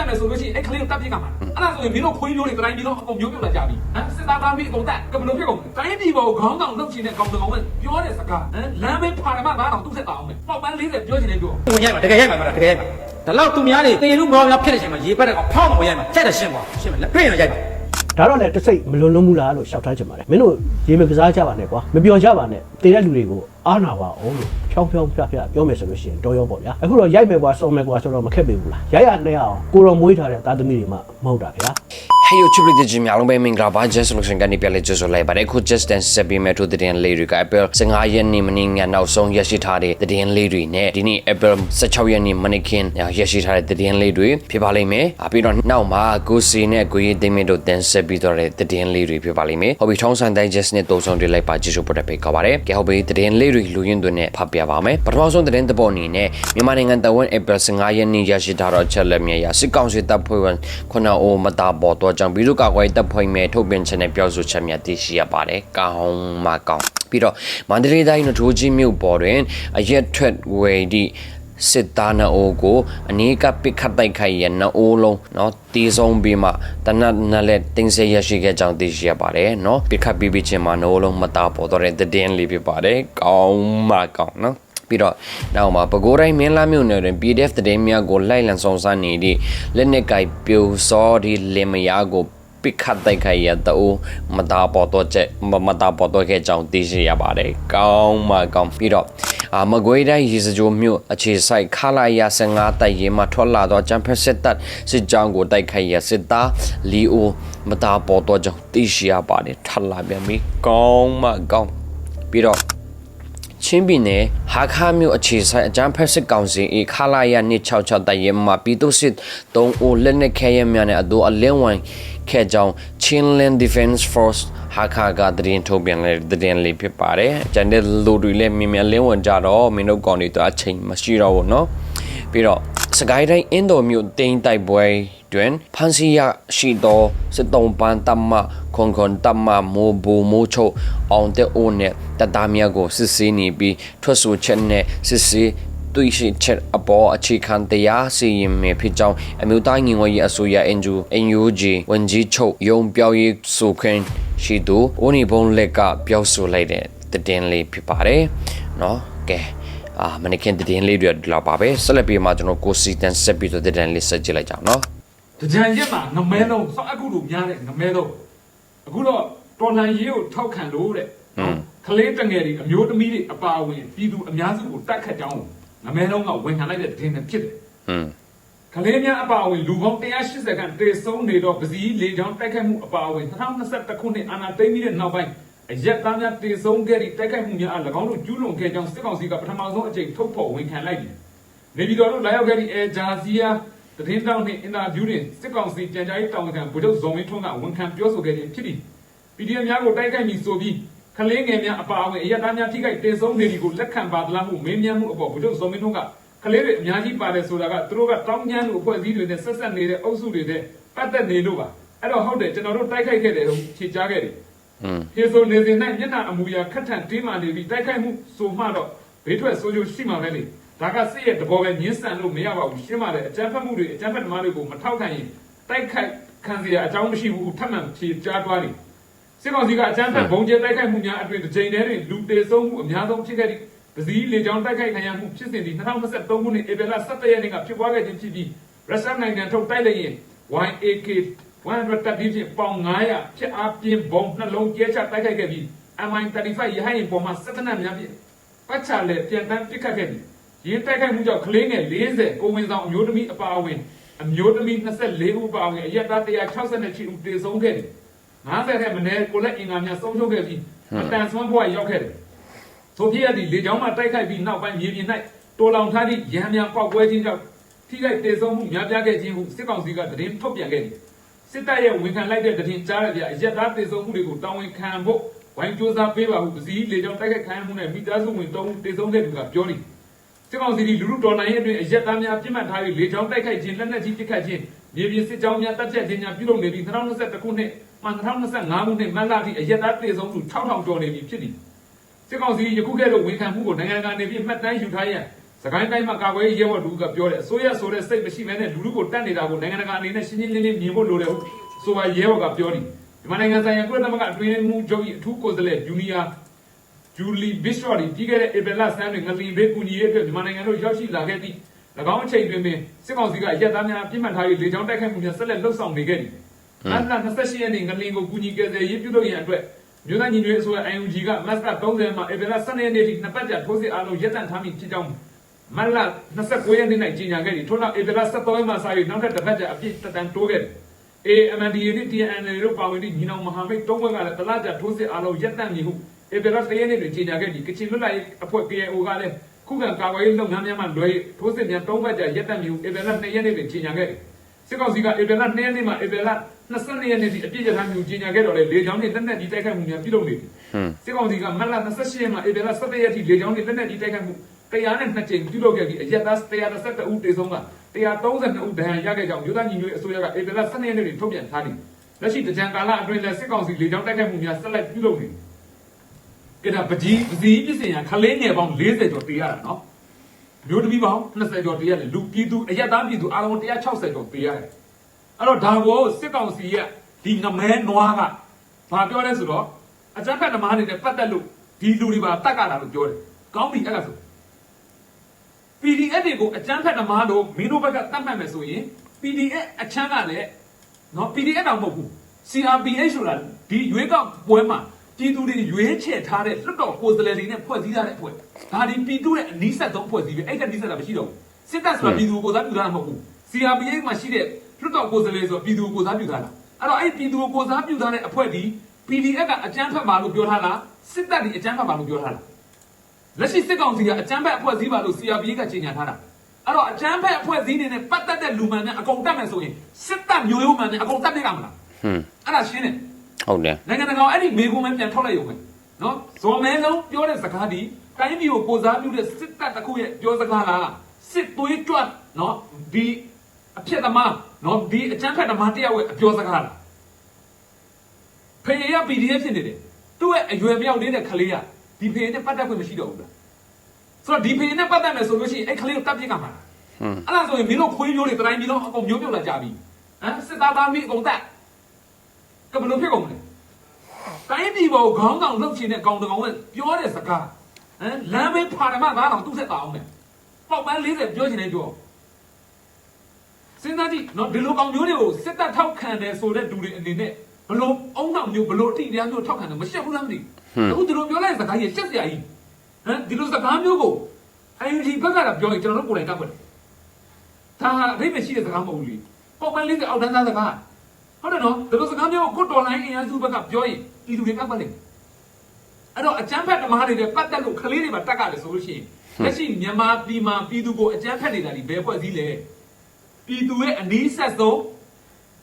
တ်မယ်ဆိုလို့ရှိရင်အဲ့ကလေးကိုတတ်ပြစ်ကမှာအဲ့ဒါဆိုရင်မင်းတို့ခွေးမျိုးတွေတိုင်းပြည်လုံးအကုန်မျိုးပြုတ်လာကြပြီဟမ်စစ်သားသားပြီးအကုန်တက်ကမလို့ဖြစ်ကုန်တိုင်းပြည်ပေါ်ခေါင်းဆောင်လုပ်ချင်တဲ့ကောင်ကောင်ကပြောတဲ့စကားဟမ်လမ်းမေးပါရမသားအောင်သူ့ဆက်တာအောင်မယ်ပေါက်ပန်း40ပြောချင်တယ်ပြောဝင်ရိုက်မှာတကယ်ရိုက်မှာတကယ်ရိုက်မှာဒါလောက်သူများတွေတေလူမောင်များဖြစ်တဲ့အချိန်မှာရေပတ်တဲ့ကောင်ဖောင်းမဝင်ရိုက်မှာကြက်တယ်ရှင်းပါရှင်းမလားတွေ့ရင်ရိုက်ပါဒါတော့လည်းတစ်စိတ်မလွန်လွန်းဘူးလားလို့ရှောက်ထားချင်ပါတယ်မင်းတို့ရေမကစားကြပါနဲ့ကွာမပြောကြပါနဲ့တည်တဲ့လူတွေကိုအားနာပါအောင်လို့ဖြောင်းဖြောင်းဖြားဖြားပြောမယ်ဆိုလို့ရှိရင်တော်ရောပေါ့ဗျာအခုတော့ရိုက်မယ်ကွာစော်မယ်ကွာဆိုတော့မခက်ပေဘူးလားရိုက်ရနဲ့အောင်ကိုတော်မွေးထားတဲ့သားသမီးတွေမှမဟုတ်တာဗျာ ဟေးယိုချစ်ပရိသတ်ကြီးများလုံးပဲမင်္ဂလာပါ Just Solution ကနေပြန်လဲကြိုဆိုလိုက်ပါတယ်ခု Just Dance ဆက်ပြီးမဲ့ထိုးတဲ့လေးတွေက Apple 15ရက်နေ့မနေ့ကနောက်ဆုံးရရှိထားတဲ့တဲ့လေးတွေနဲ့ဒီနေ့ Apple 16ရက်နေ့မနေ့ကရရှိထားတဲ့တဲ့လေးတွေဖြစ်ပါလိမ့်မယ်။ပြီးတော့နောက်မှာကိုစီနဲ့ကိုရေးသိမ့်မတို့တန်းဆက်ပြီးတော့တဲ့တဲ့လေးတွေဖြစ်ပါလိမ့်မယ်။ဟုတ်ပြီထောင်းဆိုင်တိုင်း Just နဲ့တုံဆောင်တွေလိုက်ပါကြည့်ရှုဖို့တက်ပေးကောပါတယ်။ကဲဟုတ်ပြီတဲ့လေးတွေလူရင်းတွေနဲ့ဖတ်ပြပါမယ်။ပထမဆုံးတဲ့တဲ့ပေါ်အနေနဲ့မြန်မာနိုင်ငံတဝန် Apple 15ရက်နေ့ရရှိထားတော့ချက်လက်မြရစစ်ကောင်စီတပ်ဖွဲ့ဝင်ခုနအိုမတာပေါ်တော့ကြောင့်ပြီးတော့ကာကွယ်တပ်ဖွဲ့မဲ့ထုတ်ပြန်ချက်နဲ့ပြောဆိုချက်များသိရှိရပါတယ်။ကောင်းမကောင်းပြီးတော့မန္တလေးတိုင်းနထိုးကြီးမြို့ပေါ်တွင်အရက်ထွက်ဝေဒီစစ်သားနအိုကိုအနီးကပစ်ခတ်တိုက်ခိုက်ရနအိုလုံးเนาะတီးဆုံးပြီးမှတနတ်နဲ့လက်တင်းစေရရှိခဲ့ကြောင်းသိရှိရပါတယ်เนาะပစ်ခတ်ပြီးပြီးချင်းမှာနအိုလုံးမတာပေါ်တော့တဲ့တည်င်းလေးဖြစ်ပါတယ်ကောင်းမကောင်းเนาะ ပြီးတော့နောက်မှာပဲခူးတိုင်းမင်းလာမြို့နယ်တွင် PDF တည်များကိုလိုက်လံဆောင်စမ်းနေသည့်လက်နက်ကိုက်ပြိုစောဒီလင်မယားကိုပိခတ်တိုက်ခိုက်ရတဲ့မတာပေါ်တော့ချက်မမတာပေါ်တော့ခဲ့ကြောင်းသိရှိရပါတယ်။ကောင်းမကောင်းပြီးတော့အာမကွေးတိုင်းရေစကြိုမြို့အခြေဆိုင်ခလာရ15တိုက်ရင်မှထွက်လာတော့ချမ်ပီယံစစ်တပ်စစ်ကြောင်းကိုတိုက်ခိုက်ရစစ်သားလီအိုမတာပေါ်တော့ကြောင်းသိရှိရပါတယ်ထပ်လာပြန်ပြီ။ကောင်းမကောင်းပြီးတော့ ချင်းပြည်နယ်ဟာခါမြို့အခြေဆိုင်အကြမ်းဖက်စစ်ကောင်စီ၏ခလာရ266တရဲမှာပြည်သူစစ်3ဦးလက်နက်ခဲယမ်းများနဲ့အတူအလင်းဝန်ခဲကြောင်း Chinland Defense Force ဟာခါကတရင်ထုတ်ပြန်တဲ့တရင်လေးဖြစ်ပါတယ်။ကျန်တဲ့လူတွေလည်းမြင်မြန်လင်းဝန်ကြတော့မင်းတို့ကောင်တွေတော့အချိန်မရှိတော့ဘူးเนาะ။ ပြီးတော့စကိုင်းတိုင်းအင်းတော်မြို့တင်းတိုက်ပွဲတွင်ဖန်စီရရှိသောစစ်တုံးပန်းတမခွန်ခွန်တမမိုးဘူမိုးချုပ်အောင်တဲ့အိုနဲ့တတမြတ်ကိုစစ်ဆေးနေပြီးထွက်ဆိုချက်နဲ့စစ်ဆေးတွေ့ရှိချက်အပေါ်အခြေခံတရားစီရင်မယ်ဖြစ်ကြောင်းအမျိုးသားညီညွတ်ရေးအစိုးရ NGO NUG ဝန်ကြီးချုပ်ယုံပြောင်းရေးဆိုခွင့်ရှိသူဦးနေဘုံလက်ကပြောဆိုလိုက်တဲ့တင်လေးဖြစ်ပါတယ်เนาะကဲ အာမနခင်တည်င်းလေးတွေဒီလောက်ပါပဲဆက်လက်ပြီးမှကျွန်တော်ကိုစီတန်ဆက်ပြီးတော့တည်တန်လေးဆက်ကြည့်လိုက်ကြအောင်နော်ကြံရက်မှာငမဲတော့ဆောက်အခုလိုများတဲ့ငမဲတော့အခုတော့တော်လန်ရေးကိုထောက်ခံလို့တဲ့ကလေးတငယ်တွေအမျိုးသမီးတွေအပါအဝင်ပြည်သူအများစုကိုတတ်ခတ်ကြောင်းငမဲတော့ကဝန်ခံလိုက်တဲ့တင်နဲ့ဖြစ်တယ်ကလေးများအပါအဝင်လူပေါင်း180ခန့်တေဆုံးနေတော့ပစည်းလေချောင်းတိုက်ခတ်မှုအပါအဝင်2021ခုနှစ်အာဏာသိမ်းပြီးတဲ့နောက်ပိုင်း အရက်သားများတေဆုံးခဲ့သည့်တိုက်ခိုက်မှုများအား၎င်းတို့ကျူးလွန်ခဲ့ကြောင်းစစ်ကောင်စီကပထမဆုံးအကြိမ်ထုတ်ဖော်ဝန်ခံလိုက်သည်နေပြည်တော်တို့လာရောက်ခဲ့သည့်အဲဂျာစီယာသတင်းတောက်နှင့်အင်တာဗျူးတွင်စစ်ကောင်စီပြန်ကြားရေးတာဝန်ခံဗိုလ်ချုပ်ဇော်မင်းထွန်းကဝန်ခံပြောဆိုခဲ့ခြင်းဖြစ်သည် PDF များကိုတိုက်ခိုက်ပြီးဆိုပြီးကလေးငယ်များအပါအဝင်အရက်သားများထိခိုက်တေဆုံးနေသည်ကိုလက်ခံပါသလားမှုမေးမြန်းမှုအပေါ်ဗိုလ်ချုပ်ဇော်မင်းထွန်းကကလေးတွေအများကြီးပါတယ်ဆိုတာကသူတို့ကတောင်းကျမ်းလူအဖွဲ့အစည်းတွေနဲ့ဆက်ဆက်နေတဲ့အုပ်စုတွေနဲ့ပတ်သက်နေလို့ပါအဲ့တော့ဟုတ်တယ်ကျွန်တော်တို့တိုက်ခိုက်ခဲ့တယ်လို့ဖြေကြားခဲ့တယ် อืมခေဆိုနေစဉ်၌မျက်နှာအမူအရာခက်ထန်တင်းမာနေပြီးတိုက်ခိုက်မှုဆိုမှတော့ဘေးထွက်ဆိုးကျိုးရှိမှာပဲလေဒါကစစ်ရဲ့တဘောပဲညှင်းဆန်လို့မရပါဘူးရှင်းပါတယ်အကြမ်းဖက်မှုတွေအကြမ်းဖက်သမားတွေကိုမထောက်ခံရင်တိုက်ခိုက်ခံစရာအကြောင်းမရှိဘူးထပ်မံဖြေကြားသွားတယ်စစ်ကောင်စီကအကြမ်းဖက်ဘုံကျဲတိုက်ခိုက်မှုများအတွင်တစ်ကြိမ်တည်းတွင်လူတေဆုံးမှုအများဆုံးဖြစ်ခဲ့သည့်ပစည်းလေကြောင်းတိုက်ခိုက်ခံရမှုဖြစ်စဉ်ဒီ2023ခုနှစ်ဧပြီလ17ရက်နေ့ကဖြစ်ပွားခဲ့ခြင်းဖြစ်ပြီးရုရှားနိုင်ငံထုတ်တိုက်လေယာဉ် YAK 100တပ်ပြီးဖြင့်ပေါင်900ဖြစ်အားပြင်းဘုံနှလုံးကျဲချတိုက်ခိုက်ခဲ့ပြီး MI35 ရဟတ်ယာဉ်ပေါ်မှာစစ်တပ်များဖြင့်ပတ်ချလဲပြန်တန်းပစ်ခတ်ခဲ့ပြီးရင်းတိုက်ခိုက်မှုကြောင့်ကလေးငယ်40ကိုဝင်ဆောင်အမျိုးသမီးအပါအဝင်အမျိုးသမီး24ဦးပါဝင်အရက်သား168ဦးတေဆုံးခဲ့တယ်90တဲ့မနေ့ကိုလက်အင်္ဂါများဆုံးရှုံးခဲ့ပြီးအတန်ဆွမ်းဘဝရောက်ခဲ့တယ်ဆိုဖြစ်ရသည့်လေကြောင်းမှတိုက်ခိုက်ပြီးနောက်ပိုင်းမြေပြင်၌တော်လောင်ထားသည့်ရဟန်းများပောက်ကွဲခြင်းကြောင့်ထိခိုက်တေဆုံးမှုများပြားခဲ့ခြင်းဟုစစ်ကောင်စီကသတင်းထုတ်ပြန်ခဲ့သည် စစ်တပ်ရဲ့ဝန်ခံလိုက်တဲ့တည်င်းကြားရပြအရက်သားတေဆုံးမှုတွေကိုတာဝန်ခံဖို့ဝိုင်းစူးစမ်းပေးပါဟုပစည်းလေကြောင်းတိုက်ခိုက်ခံရမှုနဲ့မိသားစုဝင်၃ဦးတေဆုံးတဲ့သူကပြောတယ်စစ်ကောင်စီဒီလူလူတော်နိုင်ရဲ့အတွင်းအရက်သားများပြစ်မှတ်ထားပြီးလေကြောင်းတိုက်ခိုက်ခြင်းလက်နက်ကြီးပစ်ခတ်ခြင်းမြေပြင်စစ်ကြောင်းများတပ်ဖြတ်ခြင်းများပြုလုပ်နေပြီး2021ခုနှစ်မှ2025ခုနှစ်မတ်လထိအရက်သားတေဆုံးသူ6000ကျော်နေပြီဖြစ်သည်စစ်ကောင်စီယခုကဲ့သို့ဝန်ခံမှုကိုနိုင်ငံကနေပြီးမှတ်တမ်းယူထားရန် စကိုင်းတိုင်းမှာကာကွယ်ရေးရဲဘော်တူကပြောတယ်အစိုးရဆိုတဲ့စိတ်မရှိမဲနဲ့လူလူကိုတတ်နေတာကိုနိုင်ငံတကာအနေနဲ့ရှင်းရှင်းလင်းလင်းမြင်ဖို့လိုတယ်ဟုတ်ဆိုပါရဲဘော်ကပြောတယ်မြန်မာနိုင်ငံဆိုင်ရာကုလသမဂ္ဂအတွင်းမှုချုပ်၏အထူးကိုယ်စားလှယ်ဂျူနီယာဂျူလီဘစ်ရှော်ဒီပြီးခဲ့တဲ့ဧပြီလဆန်းတွင်ငလင်ဘေးကူညီရေးအတွက်မြန်မာနိုင်ငံတို့ရောက်ရှိလာခဲ့သည့်၎င်းအချိန်တွင်ပင်စစ်ကောင်စီကရက်သားများပြစ်မှတ်ထား၍လေကြောင်းတိုက်ခိုက်မှုများဆက်လက်လှုပ်ဆောင်နေခဲ့သည်မတ်လ28ရက်နေ့ငလင်ကိုကူညီကယ်ဆယ်ရေးပြုလုပ်ရန်အတွက်မြို့သားညီညွတ်ရေးအစိုးရ IUG ကမတ်လ30မှာဧပြီလ12ရက်နေ့ထိနှစ်ပတ်ကြာထိုးစစ်အားလုံးရပ်တန့်ထားမည်ဖြစ်ကြောင်း မတ်လ29ရက်နေ့၌ကြီးညာခဲ့သည်ထို့နောက်ဧပြီလ17ရက်မှစ၍နောက်ထပ်တစ်ပတ်ကြာအပြည့်တက်တန်တိုးခဲ့သည် AMNDA နှင့် TNL တို့ပါဝင်သည့်ညီနောင်မဟာမိတ်တုံးဘက်ကလည်းတလားကြာထိုးစစ်အားလုံးရပ်တန့်မည်ဟုဧပြီလ10ရက်နေ့တွင်ကြီးညာခဲ့သည်ကချင်လွတ်လပ်ရေးအဖွဲ့ KAO ကလည်းခုခံကာကွယ်ရေးလုပ်ငန်းများမှလွှဲ၍ထိုးစစ်များတုံးဘက်ကြာရပ်တန့်မည်ဟုဧပြီလ2ရက်နေ့တွင်ကြီးညာခဲ့သည်စစ်ကောင်စီကဧပြီလ2ရက်နေ့မှဧပြီလ22ရက်နေ့ထိအပြည့်ရထားမျိုးကြီးညာခဲ့တော့လေလေကြောင်းနှင့်လက်နက်ကြီးတိုက်ခိုက်မှုများပြုလုပ်နေသည်ဟွန်းစစ်ကောင်စီကမတ်လ28ရက်မှာဧပြီလ17ရက်ထိလေကြောင်းနဲ့လက်နက်ကြီးတိုက်ခိုက်မှု တရားနဲ့နှစ်ကြိမ်ပြုလုပ်ခဲ့ပြီးအရက်သား132ဦးတေဆုံးက132ဦးဒဏ်ရာရခဲ့ကြောင်းမြို့သားညီညွတ်ရေးအစိုးရကဧပြီလ12ရက်နေ့တွင်ထုတ်ပြန်ထားသည်လက်ရှိတကြံကာလအတွင်းလည်းစစ်ကောင်စီလေကြောင်းတိုက်ခိုက်မှုများဆက်လက်ပြုလုပ်နေသည်ကဲဒါပကြီးပစီပြစ်စင်ရခလေးငယ်ပေါင်း40ကျော်တေးရတာနော်မြို့တပီးပေါင်း20ကျော်တေးရတယ်လူပြည်သူအရက်သားပြည်သူအားလုံး160ကျော်တေးရတယ်အဲ့တော့ဒါကိုစစ်ကောင်စီရဲ့ဒီငမဲနွားကဘာပြောလဲဆိုတော့အကြမ်းဖက်သမားတွေနဲ့ပတ်သက်လို့ဒီလူတွေပါတတ်ကြတာလို့ပြောတယ်။ကောင်းပြီအဲ့ဒါဆို PDF တွေကိုအကြမ်းဖက်သမားတို့မင်းတို့ဘက်ကတတ်မှတ်မယ်ဆိုရင် PDF အချမ်းကလည်းနော် PDF တောင်မဟုတ်ဘူး CRPH ဆိုတာဒီရွေးကောက်ပွဲမှာပြည်သူတွေရွေးချယ်ထားတဲ့လွတ်တော်ကိုယ်စားလှယ်တွေနဲ့ဖွဲ့စည်းထားတဲ့အဖွဲ့ဒါဒီပြည်သူရဲ့အနည်းဆက်ဆုံးအဖွဲ့စည်းပဲအဲ့ကအနည်းဆက်တာမရှိတော့ဘူးစစ်တပ်ဆိုတာပြည်သူကိုကိုယ်စားပြုထားတာမဟုတ်ဘူး CRPH မှာရှိတဲ့လွတ်တော်ကိုယ်စားလှယ်ဆိုတာပြည်သူကိုကိုယ်စားပြုထားတာအဲ့တော့အဲ့ပြည်သူကိုကိုယ်စားပြုထားတဲ့အဖွဲ့ဒီ PDF ကအကြမ်းဖက်ပါလို့ပြောထားလားစစ်တပ်ဒီအကြမ်းဖက်ပါလို့ပြောထားလား လက်ရှိစစ်ကောင်စီကအကြမ်းဖက်အဖွဲ့စည်းပါလို့ CRPH ကကြေညာထားတာအဲ့တော့အကြမ်းဖက်အဖွဲ့စည်းနေနဲ့ပတ်သက်တဲ့လူမှန်နဲ့အကုန်တက်မယ်ဆိုရင်စစ်တပ်မျိုးရိုးမှန်နဲ့အကုန်တက်ပြကြမလားဟွန်းအဲ့ဒါရှင်းတယ်ဟုတ်တယ်နိုင်ငံတကာအဲ့ဒီမေကွန်ပဲပြန်ထုတ်လိုက်ရုံပဲနော်ဇော်မဲလုံးပြောတဲ့စကားဒီတိုင်းပြည်ကိုကိုစားပြုတဲ့စစ်တပ်တစ်ခုရဲ့ပြောစကားလားစစ်သွေးကြွနော်ဒီအဖြစ်သမားနော်ဒီအချမ်းဖက်သမားတယောက်ရဲ့အပြောစကားလားဖေရ PDF ဖြစ်နေတယ်သူ့ရဲ့အရွယ်မြောက်လေးတဲ့ခလေးက ဒီဖေနဲ့ပတ်သက်ခွင့်မရှိတော့ဘူးလားဆိုတော့ဒီဖေနဲ့ပတ်သက်မယ်ဆိုလို့ရှိရင်အဲ့ခလေးကိုတပ်ပြစ်ကမှာလားဟွန်းအဲ့ဒါဆိုရင်မင်းတို့ခွေးမျိုးတွေတိုင်းပြည်လုံးအကုန်မျိုးမြုပ်လာကြပြီဟမ်စစ်သားသားမီးအကုန်တက်ကဘယ်လိုဖြစ်ကုန်မလဲတိုင်းပြည်ပေါ်ခေါင်းဆောင်လှုပ်ချင်တဲ့ကောင်တကောင်ကပြောတဲ့စကားဟမ်လမ်းမေးဖာရမသားတော်သူ့ဆက်တာအောင်မယ်ပေါက်ပန်း40ပြောချင်တယ်ပြောစဉ်းစားကြည့်နော်ဒီလိုကောင်မျိုးတွေကိုစစ်တပ်ထောက်ခံတယ်ဆိုတဲ့လူတွေအနေနဲ့ဘလို့အုံနောက်မျိုးဘလို့အတိတရားမျိုးထောက်ခံတယ်မရှက်ဘူးလားမသိဘူး အခုဒီလိုပြောလိုက်တဲ့စကားကြီးရှက်စရာကြီးဟမ်ဒီလိုစကားမျိုးကိုအန်ဂျီဘက်ကပြောရင်ကျွန်တော်တို့ကိုယ်တိုင်ကပ်ပါတယ်ဒါဟာအဓိပ္ပာယ်ရှိတဲ့စကားမဟုတ်ဘူးလေပုံမှန်လေးကအောက်တန်းသားစကားဟုတ်တယ်နော်ဒါလိုစကားမျိုးကိုကိုတော်လိုင်းအင်အားစုဘက်ကပြောရင်ပြည်သူတွေကပတ်လိမ့်အဲ့တော့အကြမ်းဖက်ဓမ္မတွေနဲ့ပတ်သက်လို့ခလေးတွေပါတက်ကတယ်ဆိုလို့ရှိရင်လက်ရှိမြန်မာပြည်မှာပြည်သူကိုအကြမ်းဖက်နေတာဒီဘယ်ဖွဲ့စည်းလဲပြည်သူရဲ့အနည်းဆက်ဆုံး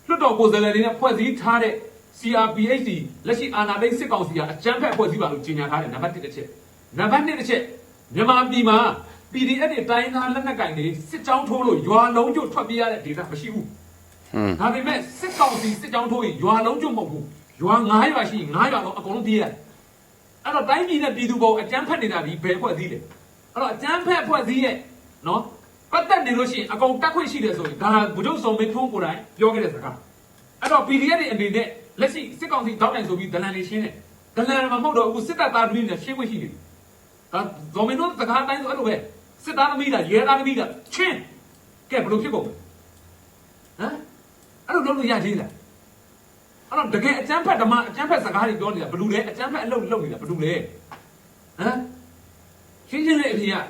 လွတ်တော်ကိုယ်စားလှယ်တွေနဲ့ဖွဲ့စည်းထားတဲ့ CRPH လက်ရှိအာဏာသိမ်းစစ်ကောင်စီကအကြမ်းဖက်ဖွဲ့စည်းပါလို့ကြေညာထားတယ်နံပါတ်1တစ်ချက်နံပါတ်2တစ်ချက်မြန်မာပြည်မှာ PDF တွေတိုင်းသားလက်နက်ကင်တွေစစ်ကြောင်းထိုးလို့ရွာလုံးကျွတ်ထွက်ပြေးရတဲ့ဒေသမရှိဘူးဟွန်းဒါပေမဲ့စစ်ကောင်စီစစ်ကြောင်းထိုးရင်ရွာလုံးကျွတ်မဟုတ်ဘူးရွာ9ရွာရှိရင်9ရွာလုံးအကုန်လုံးပြေးရတယ်အဲ့တော့တိုင်းပြည်နဲ့ပြည်သူပေါ်အကြမ်းဖက်နေတာဒီဘယ်ဖွဲ့စည်းလဲအဲ့တော့အကြမ်းဖက်ဖွဲ့စည်းရဲ့နော်ပတ်သက်နေလို့ရှိရင်အကုန်တက်ခွင့်ရှိတယ်ဆိုရင်ဒါဗုဒ္ဓဆောင်မင်းထုံးကိုယ်တိုင်ပြောခဲ့တဲ့စကားအဲ့တော့ PDF တွေအနေနဲ့ လက်ရှိစစ်ကောင်စီတောက်တိုင်ဆိုပြီးဒလန်တွေရှင်းတယ်ဒလန်တွေမဟုတ်တော့ဘူးစစ်တပ်သားတွေနဲ့ရှင်းခွင့်ရှိတယ်ဒါဇော်မင်းတို့စကားတိုင်းဆိုအဲ့လိုပဲစစ်သားသမီးတာရဲသားသမီးတာချင်းကဲဘယ်လိုဖြစ်ကုန်လဲဟမ်အဲ့လိုလုပ်လို့ရသေးလားအဲ့တော့တကယ်အကျန်းဖက်ဓမ္မအကျန်းဖက်စကားတွေပြောနေတာဘယ်လိုလဲအကျန်းဖက်အလုပ်လုပ်နေတာဘယ်လိုလဲဟမ်ရှင်းရှင်းလေးအဖေကအဲ့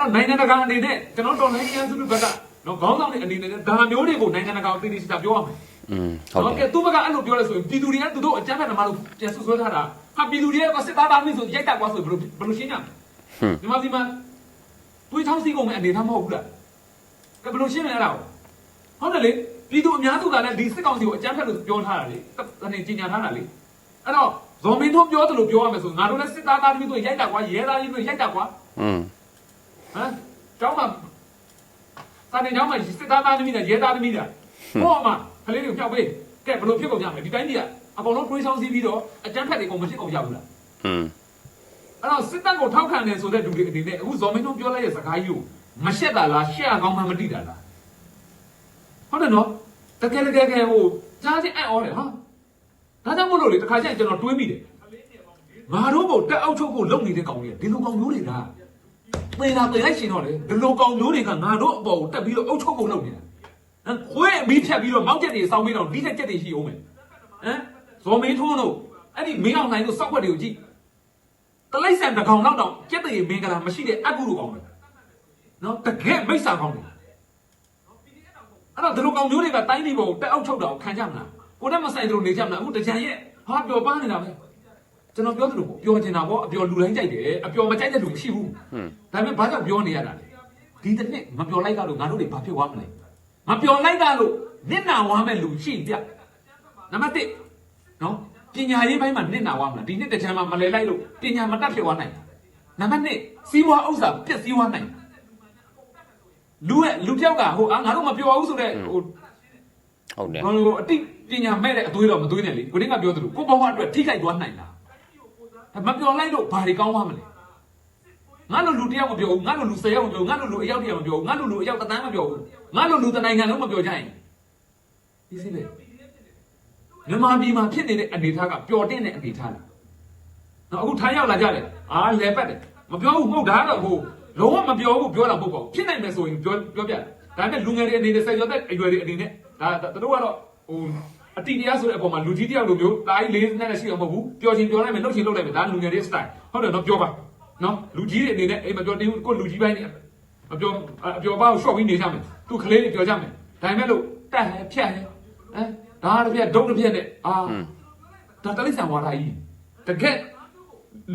တော့နိုင်ငံတကာအနေနဲ့ကျွန်တော်တော်နိုင်ငံစုဘက်ကတော့ခေါင်းဆောင်တွေအနေနဲ့ဒါမျိုးတွေကိုနိုင်ငံတကာကိုသိသိချာချာပြောရမယ် อืมဟုတ်တယ် ကဲသူဘက်ကအဲ့လိုပြောလဲဆိုရင်ပြည်သူတွေကသူတို့အကျန်းဖက်ဓမ္မလို့ပြန်ဆွဆွဲထားတာဟာပြည်သူတွေကစစ်သားသားမင်းဆိုရိုက်တက်သွားဆိုဘယ်လိုဘယ်လိုရှင်းကြမလဲ ဟွန်း ဒီမှာဒီမှာတွေးချောင်းစီကုန်မဲ့အနေထားမဟုတ်ဘူးလားကဲဘယ်လိုရှင်းမလဲအဲ့ဒါကိုဟုတ်တယ်လေပြည်သူအများစုကလည်းဒီစစ်ကောင်စီကိုအကြမ်းဖက်လို့ပြောထားတာလေတနေ့ကြီးညာထားတာလေအဲ့တော့ဇော်မင်းတို့ပြောတယ်လို့ပြောရမယ်ဆိုငါတို့လည်းစစ်သားသားသမီးတို့ရိုက်တာကွာရဲသားကြီးတို့ရိုက်တာကွာ อืม ဟမ်ကျောင်းမှာစာနေကျောင်းမှာစစ်သားသားသမီးနဲ့ရဲသားသမီးတွေ ဟောမှာကလေးတွေကိုဖျောက်ပေးကဲဘယ်လိုဖြစ်ကုန်ကြမလဲဒီတိုင်းကြီးကအကုန်လုံးတွေးချောင်းစီပြီးတော့အကြမ်းဖက်တွေကုန်မဖြစ်ကုန်ကြဘူးလားอืมဟအဲ့တော့စစ်တပ်ကိုထောက်ခံတယ်ဆိုတဲ့လူတွေအနေနဲ့အခုဇော်မင်းတို့ပြောလိုက်တဲ့စကားကြီးကိုမရှက်တာလားရှက်အောင်ကောင်းမှမသိတာလားဟုတ်တယ်နော်တကယ်တကယ်ကဲဟိုကြားချင်းအံ့ဩတယ်ဟာဒါကြောင့်မလို့လေတခါကျရင်ကျွန်တော်တွေးမိတယ်ငါတို့ဘုတ်တက်အောက်ချုပ်ဖို့လုပ်နေတဲ့ကောင်ကြီးဒီလိုကောင်မျိုးတွေကသေတာသေလိုက်ရှင်တော့လေဒီလိုကောင်မျိုးတွေကငါတို့အပေါ်ကိုတက်ပြီးတော့အုပ်ချုပ်ဖို့လုပ်နေတာဟမ် ခွေးအမီးဖြတ်ပြီးတော့မောက်ချက်တွေစောင်းပြီးတော့ဒီတက်ချက်တွေရှိအောင်မယ်ဟမ်ဇော်မင်းထိုးတို့အဲ့ဒီမင်းအောင်နိုင်တို့စောက်ွက်တွေကိုကြည့်တလိုက်ဆန်တစ်ကောင်တော့တော့ကြက်တရေမင်္ဂလာမရှိတဲ့အကုလိုကောင်တွေနော်တကယ်မိစ္ဆာကောင်တွေအဲ့တော့ဒီလိုကောင်မျိုးတွေကတိုင်းပြည်ပေါ်တက်အောက်ချုပ်တာကိုခံကြမလားကိုယ်နဲ့မဆိုင်သလိုနေကြမလားအခုတကြံရဲ့ဟာပျော်ပါနေတာပဲကျွန်တော်ပြောသလိုပေါ့ပျော်နေတာပေါ့အပျော်လူတိုင်းကြိုက်တယ်အပျော်မကြိုက်တဲ့လူမရှိဘူးဒါပေမဲ့ဘာကြောင့်ပြောနေရတာလဲဒီတစ်နှစ်မပျော်လိုက်ကြလို့ငါတို့တွေဘာဖြစ်သွားမလဲ မပျော်လိုက်ကြလို့နစ်နာဝမ်းမဲ့လူရှိပြနံပါတ်1နော်ပညာရေးပိုင်းမှာနစ်နာသွားမလားဒီနှစ်တစ်ချမ်းမှာမလဲလိုက်လို့ပညာမတတ်ဖြစ်သွားနိုင်နံပါတ်2စီးပွားဥစ္စာပြည့်စည်သွားနိုင်လူရဲ့လူတယောက်ကဟိုအာငါတို့မပြောဘူးဆိုတော့ဟိုဟုတ်တယ်ဟိုအတိပညာမဲ့တဲ့အသွေးတော့မသွေးနဲ့လေကိုတင်းကပြောသလိုကိုဘဝအတွက်ထိခိုက်သွားနိုင်တာဒါမပြောလိုက်လို့ဘာတွေကောင်းသွားမလဲ ငါတို့လူတယောက်မပြောဘူးငါတို့လူ၁၀ယောက်မပြောဘူးငါတို့လူအယောက်တယောက်မပြောဘူးငါတို့လူအယောက်တစ်သန်းမပြောဘူးငါတို့လူတစ်နိုင်ငံလုံးမပြောကြရင်ဒီစိလေမြန်မာပြည်မှာဖြစ်နေတဲ့အနေအထားကပျော်တဲ့အနေအထားလားနော်အခုထိုင်းရောက်လာကြတယ်အာလဲပတ်တယ်မပြောဘူးမဟုတ်ဒါကတော့ဟိုလုံးဝမပြောဘူးပြောတာမဟုတ်ပါဘူးဖြစ်နိုင်မယ်ဆိုရင်ပြောပြောပြတယ်ဒါပေမဲ့လူငယ်တွေအနေနဲ့ဆက်ရောတဲ့အရွယ်တွေအနေနဲ့ဒါသူတို့ကတော့ဟိုအတိတရားဆိုတဲ့အပေါ်မှာလူကြီးတယောက်လိုမျိုးတာကြီးလေးနဲ့ရှိအောင်မဟုတ်ဘူးပြောချင်းပြောလိုက်မယ်လှုပ်ချင်းလှုပ်လိုက်မယ်ဒါလူငယ်တွေ style ဟုတ်တယ်နော်ပြောပါ နော်လူကြီးတွေအနေနဲ့အိမ်မပြောတင်းဘူးကိုလူကြီးပိုင်းနေမပြောအပြောပါကိုရှော့ပြီးနေကြမယ်သူကလေးတွေပြောကြမယ်ဒါပေမဲ့လို့တက်ဟဲဖြတ်ဟဲဟမ်ဒါတစ်ပြက်ဒုတ်တစ်ပြက်နဲ့အာဒါတလိဆန်ဝါဒကြီးတကယ်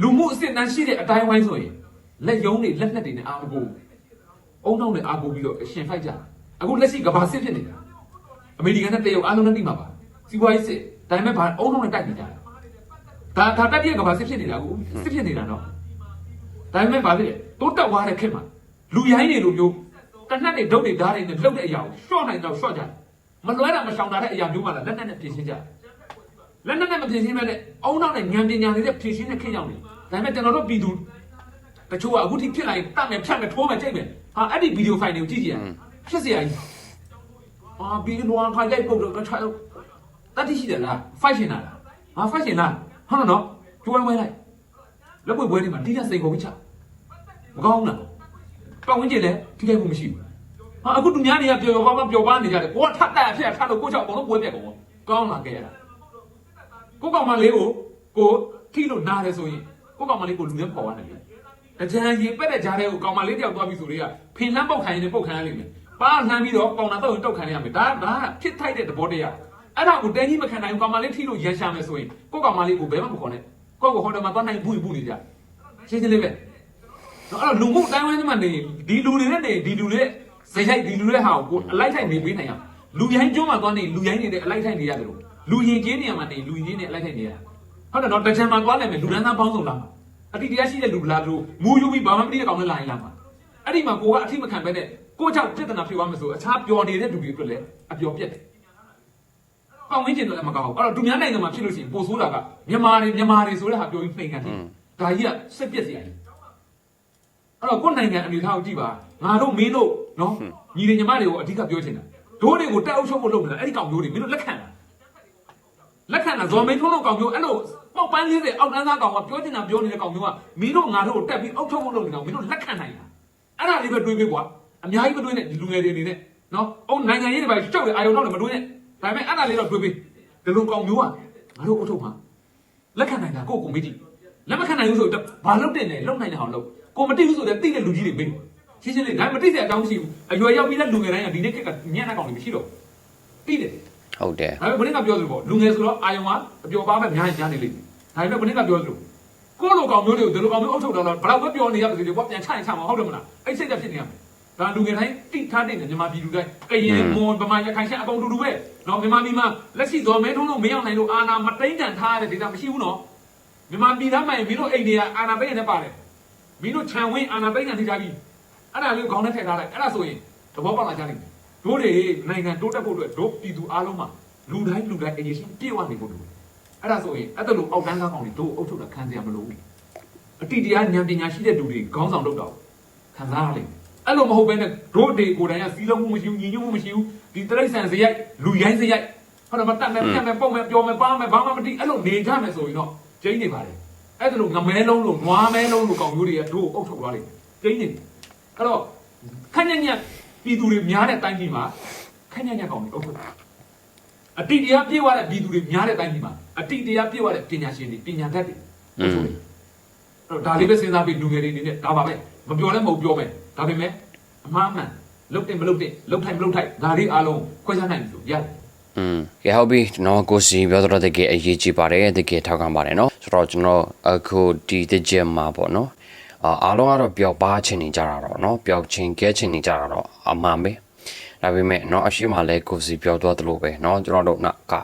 လူမှုအစစ်အတမ်းရှိတဲ့အတိုင်းဝိုင်းဆိုရင်လက်ယုံတွေလက်နက်တွေနဲ့အာကိုအုံနောက်နဲ့အာကိုပြီးတော့အရှင်ဖိုက်ကြအခုလက်ရှိကဘာစစ်ဖြစ်နေတာအမေရိကန်နဲ့တရုတ်အားလုံးနဲ့တိမှာပါစီးပွားရေးစစ်ဒါပေမဲ့ဘာအုံနောက်နဲ့တိုက်နေကြတာဒါဒါတက်ပြက်ကဘာစစ်ဖြစ်နေတာအခုစစ်ဖြစ်နေတာနော် ဒါပေမဲ့ဘာဖြစ်လဲတိုးတက်သွားတဲ့ခေတ်မှာလူရိုင်းတွေလိုမျိုးတနက်တွေဒုတ်တွေဓာတ်တွေနဲ့လှုပ်တဲ့အရာကိုရှော့နိုင်တော့ရှော့ကြတယ်မလွဲတာမရှောင်တာတဲ့အရာမျိုးမှလာလက်နက်နဲ့ပြင်ရှင်းကြတယ်လက်နက်နဲ့မဖြည့်ရှင်းမဲ့တဲ့အုံနောက်နဲ့ဉာဏ်ပညာတွေနဲ့ဖြည့်ရှင်းတဲ့ခေတ်ရောက်နေဒါပေမဲ့ကျွန်တော်တို့ပြည်သူတချို့ကအခုထိဖြစ်လာရင်တတ်မယ်ဖြတ်မယ်ထိုးမယ်ကြိတ်မယ်ဟာအဲ့ဒီဗီဒီယိုဖိုင်တွေကိုကြည့်ကြည့်ရဖြစ်စရာကြီးအာဘီလွန်ခိုင်လိုက်ပုတ်တော့ချာတတ်တိရှိတယ်လားဖိုက်ရှင်လားဟာဖိုက်ရှင်လားဟုတ်တော့နော်ကျွမ်းဝဲလိုက်လက်ပွေပွဲတွေမှာတိကျစိန်ကုန်ပြီးချ မကောင်းလားပတ်ဝန်းကျင်လည်းထိခိုက်မှုမရှိဘူးဟာအခုသူများတွေကပျော်ပျော်ပါပါပျော်ပါနေကြတယ်ကိုကထပ်တက်အဖြစ်ထပ်လို့ကိုကြောက်အကုန်လုံးပွဲပြက်ကုန်ကောင်းလာခဲ့ရတာကိုကောင်မလေးကိုကိုထိလို့နားတယ်ဆိုရင်ကိုကောင်မလေးကိုလူနဲ့ပေါ်သွားတယ်လေအကြံရင်ပက်တဲ့ကြားထဲကိုကောင်မလေးတယောက်သွားပြီဆိုတော့ဖင်လန်းပုတ်ခိုင်းရင်ပုတ်ခိုင်းရလိမ့်မယ်ပါလှမ်းပြီးတော့ကောင်နာတော့ရင်တုတ်ခိုင်းရမယ်ဒါဒါဖြစ်ထိုက်တဲ့သဘောတရားအဲ့ဒါကိုတန်းကြီးမခံနိုင်ဘူးကောင်မလေးထိလို့ရန်ရှာမယ်ဆိုရင်ကိုကောင်မလေးကိုဘယ်မှမခေါ်နဲ့ကိုကိုဟိုတယ်မှာသွားနိုင်ဘူးဘူးနေကြရှင်းရှင်းလေးပဲ နော်အဲ့တော့လူမှုတိုင်းဝိုင်းမှာနေဒီလူတွေနဲ့နေဒီလူတွေဇေယိုက်ဒီလူတွေဟာကိုအလိုက်ထိုက်နေပေးနိုင်ရလူရိုင်းကျွန်းမှာသွားနေလူရိုင်းနေတဲ့အလိုက်ထိုက်နေရတယ်လို့လူရင်ကျင်းနေရမှာနေလူရင်နေအလိုက်ထိုက်နေရဟုတ်တယ်နော်တကြံမှာသွားနိုင်မယ်လူဒန်းသားပေါင်းစုံလာမှာအတိတရားရှိတဲ့လူလားတို့မူယူပြီးဘာမှမသိတဲ့ကောင်လည်းလာရင်လာမှာအဲ့ဒီမှာကိုကအထိမခံပဲနဲ့ကိုကြောင့်ပြဿနာဖြစ်သွားမယ်ဆိုအခြားပျော်နေတဲ့လူတွေအတွက်လည်းအပျော်ပြက်တယ်။ပေါင်းဝင်းကျင်တော့လည်းမကောင်းဘူး။အဲ့တော့သူများနိုင်ငံမှာဖြစ်လို့ရှိရင်ပိုဆိုးတာကမြန်မာတွေမြန်မာတွေဆိုတဲ့ဟာပြောပြီးနှိမ်ခံတယ်။ဒါကြီးကစစ်ပြက်စရာကြီး။ အဲ့တော့ကိုယ်နိုင်ငံအနေထားကိုကြည့်ပါငါတို့မင်းတို့နော်ညီတွေညီမတွေကိုအဓိကပြောချင်တာတို့တွေကိုတက်အုပ်ချုပ်ဖို့လုပ်နေတာအဲ့ဒီကောင်မျိုးတွေမင်းတို့လက်ခံလားလက်ခံတာဇော်မင်းထုံးတို့ကောင်မျိုးအဲ့လိုပေါက်ပန်းလေးတွေအောက်တန်းသားကောင်ကပြောချင်တာပြောနေတဲ့ကောင်မျိုးကမင်းတို့ငါတို့ကိုတက်ပြီးအောက်ထုတ်ဖို့လုပ်နေတာမင်းတို့လက်ခံနိုင်လားအဲ့ဒါလေးပဲတွေးပေးကွာအများကြီးမတွေးနဲ့ဒီလူငယ်တွေအနေနဲ့နော်အုံနိုင်ငံရေးတွေပဲရှုပ်ရအာယုံတော့လည်းမတွေးနဲ့ဒါပေမဲ့အဲ့ဒါလေးတော့တွေးပေးဒီလိုကောင်မျိုးကငါတို့အုပ်ထုတ်မှာလက်ခံနိုင်တာကိုယ့်ကိုမေးကြည့်လက်မခံနိုင်ဘူးဆိုတော့ဘာလုပ်တဲ့လဲလုပ်နိုင်တဲ့အောင်လုပ် ကိုမတိဘူးဆိုတော့တိတဲ့လူကြီးတွေမေးရှင်းရှင်းလေးဒါမတိတဲ့အကြောင်းမရှိဘူးအရွယ်ရောက်ပြီးတဲ့လူငယ်တိုင်းကဒီနေ့ခက်ကညံ့တဲ့ကောင်တွေမရှိတော့တိတယ်ဟုတ်တယ်ဒါပေမဲ့ဘယ်နည်းကပြောသလိုပေါ့လူငယ်ဆိုတော့အာယုံကအပျော်ပါပဲများရင်များနေလိမ့်မယ်ဒါပေမဲ့ဘယ်နည်းကပြောသလိုကိုယ့်လိုကောင်မျိုးတွေကိုဒီလိုကောင်မျိုးအုပ်ချုပ်တော့ဘယ်တော့ပဲပြောနေရပါစေကွာပြန်ချရင်ချမှာဟုတ်တယ်မလားအဲ့စိတ်သက်ဖြစ်နေရမယ်ဒါလူငယ်တိုင်းတိထားတဲ့မြန်မာပြည်လူတိုင်းကရင်မွန်ဗမာရခိုင်ရှမ်းအကုန်တူတူပဲနော်မြန်မာပြည်မှာလက်ရှိဇော်မဲထုံးလို့မရောက်နိုင်လို့အာနာမတိန်တန်ထားရတဲ့ဒေတာမရှိဘူးနော်မြန်မာပြည်သားမှရင်မင်းတို့အိမ်တွေကအာနာပိတ်နေပါတယ် မင်းတို့ခြံဝင်းအာနာပိတ်နေကြပြီအဲ့ဒါလေးကိုခေါင်းနဲ့ထည့်ထားလိုက်အဲ့ဒါဆိုရင်သဘောပေါက်လာကြလိမ့်မယ်တို့တွေနိုင်ငံတိုးတက်ဖို့အတွက်တို့ပြည်သူအားလုံးမှာလူတိုင်းလူတိုင်းအရေးရှိပြေဝနေဖို့လိုတယ်အဲ့ဒါဆိုရင်အဲ့ဒါလိုအောက်တန်းကားကောင်တွေတို့အုပ်ချုပ်တာခံစရာမလိုဘူးအအတိတရားဉာဏ်ပညာရှိတဲ့လူတွေခေါင်းဆောင်လုပ်တော့ခံစားရလိမ့်မယ်အဲ့လိုမဟုတ်ဘဲနဲ့တို့တွေကိုယ်တိုင်ကစီးလုံးမှုမရှိဘူးညီညွတ်မှုမရှိဘူးဒီတရိတ်ဆန်စရိုက်လူရိုင်းစရိုက်ဟုတ်တယ်မတတ်မယ်ပြတ်မယ်ပုံမယ်ပြောမယ်ပါမယ်ဘာမှမသိအဲ့လိုနေကြမယ်ဆိုရင်တော့ကျင်းနေပါတယ် အဲ့ဒါလိုငမဲလုံးလို့နွားမဲလုံးလို့ကောင်မျိုးတွေကတို့အုပ်ထုတ်သွားလိမ့်မယ်ကျင်းနေတယ်အဲ့တော့ခက်ညံ့ညံ့ပြည်သူတွေများတဲ့တိုင်းပြည်မှာခက်ညံ့ညံ့ကောင်တွေအုပ်ထုတ်တာအတိတရားပြေဝတဲ့ပြည်သူတွေများတဲ့တိုင်းပြည်မှာအတိတရားပြေဝတဲ့ပညာရှင်တွေပညာတတ်တွေအုပ်ထုတ်တယ်အဲ့တော့ဒါလေးပဲစဉ်းစားပြီးလူငယ်တွေအနေနဲ့ဒါပါပဲမပြောလဲမဟုတ်ပြောမယ်ဒါပေမဲ့အမှားမှန်လုတ်တင်မလုတ်တင်လုတ်ထိုင်မလုတ်ထိုင်ဒါလေးအားလုံးခွဲခြားနိုင်ပြီဆိုရတယ် อืมကဲဟုတ်ပြီကျွန်တော်ကိုစီပြောတော့တကယ်အရေးကြီးပါတယ်တကယ်ထောက်ခံပါတယ်เนาะဆိုတော့ကျွန်တော်အခုဒီတကြမှာပေါ့เนาะအာအားလုံးကတော့ပျောက်ပါချင်နေကြတာတော့เนาะပျောက်ချင်ကဲချင်နေကြတာတော့အမှန်ပဲဒါပေမဲ့เนาะအရှိမလဲကိုစီပြောတော့တယ်လို့ပဲเนาะကျွန်တော်တို့ကက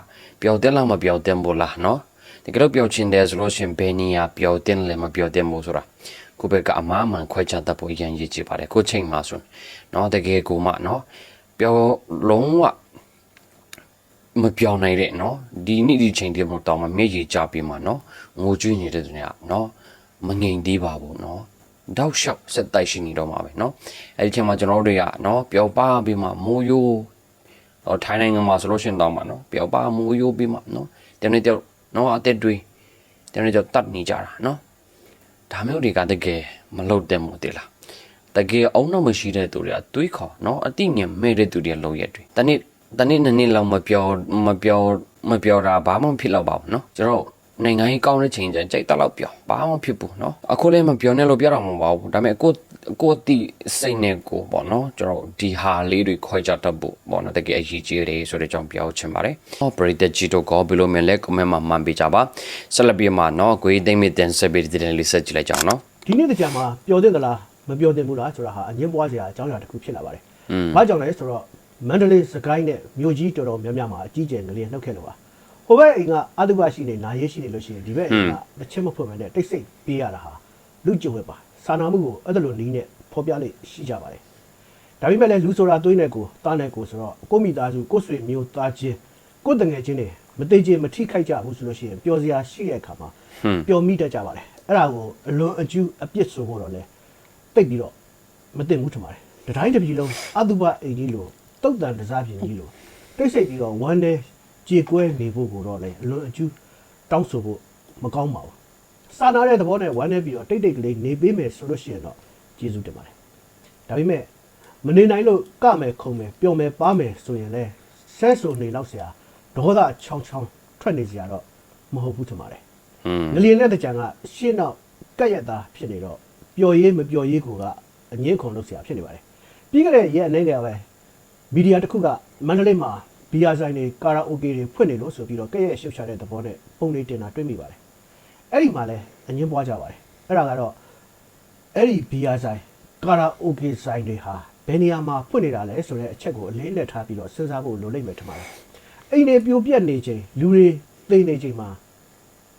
ပျောက်တဲ့လားမပျောက်တဲ့ဘူးလားเนาะတကယ်တော့ပျောက်ချင်တယ်ဆိုလို့ရှရင်ဘယ်နေရာပျောက်တဲ့လဲမပျောက်တဲ့ဘူးဆိုတာကိုယ့်ဘက်ကအမှားမှန်ခွဲခြားတတ်ဖို့အရင်ရည်ကြည့်ပါတယ်ကိုယ့်ချိန်မှာဆိုเนาะတကယ်ကိုမှเนาะပျောက်လုံးဝ မပြောင်းနိုင်တဲ့เนาะဒီနေ့ဒီချိန်တည်းမတော့မမျက်ရည်ကျပြီးမှเนาะငိုကြွေးနေတဲ့သူတွေကเนาะမငြိမ်သေးပါဘူးเนาะတောက်လျှောက်ဆက်တိုက်ရှိနေတော့မှာပဲเนาะအဲဒီချိန်မှာကျွန်တော်တို့တွေကเนาะပျော်ပါပြီးမှမိုးယိုးဟောထိုင်းနိုင်ငံမှာဆိုလို့ရှိရင်တော့မှာเนาะပျော်ပါမိုးယိုးပြီးမှเนาะတနေ့တော့เนาะအသက်တွေတနေ့တော့တတ်နေကြတာเนาะဒါမျိုးတွေကတကယ်မလုပ်တဲ့မို့တည်လား တကယ်အုံတော့မရှိတဲ့သူတွေကတွေးခေါ်နော်အတိညာဉ်မဲ့တဲ့သူတွေလုံရက်တွေတနေ့ တနေ့နှစ်နေ့လောက်မပြောမပြောမပြောတာဘာမှမဖြစ်တော့ပါဘူးနော်ကျွန်တော်နိုင်ငံကြီးကောင်းတဲ့ချိန်ကျရင်ကြိုက်တက်တော့ပြောဘာမှမဖြစ်ဘူးနော်အခုလည်းမပြောနဲ့လို့ပြောတာမဟုတ်ပါဘူးဒါပေမဲ့ကိုကိုတိစိတ်နဲ့ကိုပေါ့နော်ကျွန်တော်ဒီဟာလေးတွေခွဲကြတတ်ဖို့ပေါ့နော်တကယ်အရေးကြီးတယ်ဆိုတဲ့အကြောင်းပြောချင်ပါတယ်ဟောပရိသတ်ကြီးတို့ကဘယ်လိုမြင်လဲ comment မှာမှန်ပေးကြပါဆက်လက်ပြီးမှနော်ကိုကြီးသိမ့်မိတဲ့ဆက်ပြီးတဲ့လေးဆက်ကြည့်လိုက်ကြအောင်နော်ဒီနေ့တကြမှာပျော်တဲ့သလားမပျော်တဲ့ဘူးလားဆိုတာဟာအငင်းပွားစရာအကြောင်းအရာတစ်ခုဖြစ်လာပါတယ်อืม။ဘာကြောင့်လဲဆိုတော့ မန္တလေးစကိုင်းနဲ့မြို့ကြီးတော်တော်များများမှာအကြီးကျယ်ငလျင်နှုတ်ခဲ့လို့ပါ။ဟိုဘက်အိမ်ကအတုပရှိနေနာရဲရှိနေလို့ရှိရင်ဒီဘက်အိမ်ကတစ်ချက်မဖွင့်မနဲ့တိတ်ဆိတ်ပေးရတာဟာလူကြုံပဲပါ။စာနာမှုကိုအဲ့ဒါလိုနီးနဲ့ဖော်ပြလိရှိကြပါတယ်။ဒါပေမဲ့လည်းလူဆိုတာသွေးနဲ့ကိုတားနဲ့ကိုဆိုတော့ကိုယ့်မိသားစုကိုယ့်ဆွေမျိုးသားချင်းကိုယ့်တငယ်ချင်းတွေမသိချင်းမထိခိုက်ကြဘူးဆိုလို့ရှိရင်ပျော်စရာရှိတဲ့အခါမှာဟွန်းပျော်မိတတ်ကြပါတယ်အဲ့ဒါကိုအလွန်အကျူးအပြစ်ဆိုဖို့တော့လေတိတ်ပြီးတော့မသိဘူးထင်ပါတယ်တတိုင်းတစ်ပြည်လုံးအတုပအိမ်ကြီးလို တုတ်တန်တစားပြင်ကြီးလိုတိတ်ဆိတ်ပြီးတော့ဝမ်းတဲ့ကြေကွဲနေဖို့ကိုတော့လေအလွန်အကျူးတောင်းဆိုဖို့မကောင်းပါဘူးစာနာတဲ့သဘောနဲ့ဝမ်းနေပြီးတော့တိတ်တိတ်ကလေးနေပေးမယ်ဆိုလို့ရှိရင်တော့ကျေးဇူးတင်ပါတယ်ဒါပေမဲ့မနေနိုင်လို့ကမယ်ခုံမယ်ပျော်မယ်ပါမယ်ဆိုရင်လေဆဲဆိုနေတော့ဆရာဒေါသချောင်းချောင်းထွက်နေစရာတော့မဟုတ်ဘူးထင်ပါတယ် อืม ငလျင်တဲ့တကြံကရှင်းတော့ကက်ရက်သားဖြစ်နေတော့ပျော်ရေးမပျော်ရေးကိုကအငင်းခုန်လုပ်เสียဖြစ်နေပါတယ်ပြီးကြတဲ့ရက်အနေငယ်ပဲ မီဒီယာတစ်ခုကမန္တလေးမှာဘီယာဆိုင်တွေကာရာအိုကေတွေဖွင့်နေလို့ဆိုပြီးတော့ကက်ရက်ရှုပ်ချတဲ့သဘောနဲ့ပုံလေးတင်တာတွေ့မိပါတယ်အဲ့ဒီမှာလဲအငင်းပွားကြပါတယ်အဲ့ဒါကတော့အဲ့ဒီဘီယာဆိုင်ကာရာအိုကေဆိုင်တွေဟာဘယ်နေရာမှာဖွင့်နေတာလဲဆိုတဲ့အချက်ကိုအလေးနဲ့ထားပြီးတော့စဉ်းစားဖို့လိုလိမ့်မယ်ထင်ပါတယ်အိမ်တွေပြိုပြက်နေချိန်လူတွေသိနေချိန်မှာ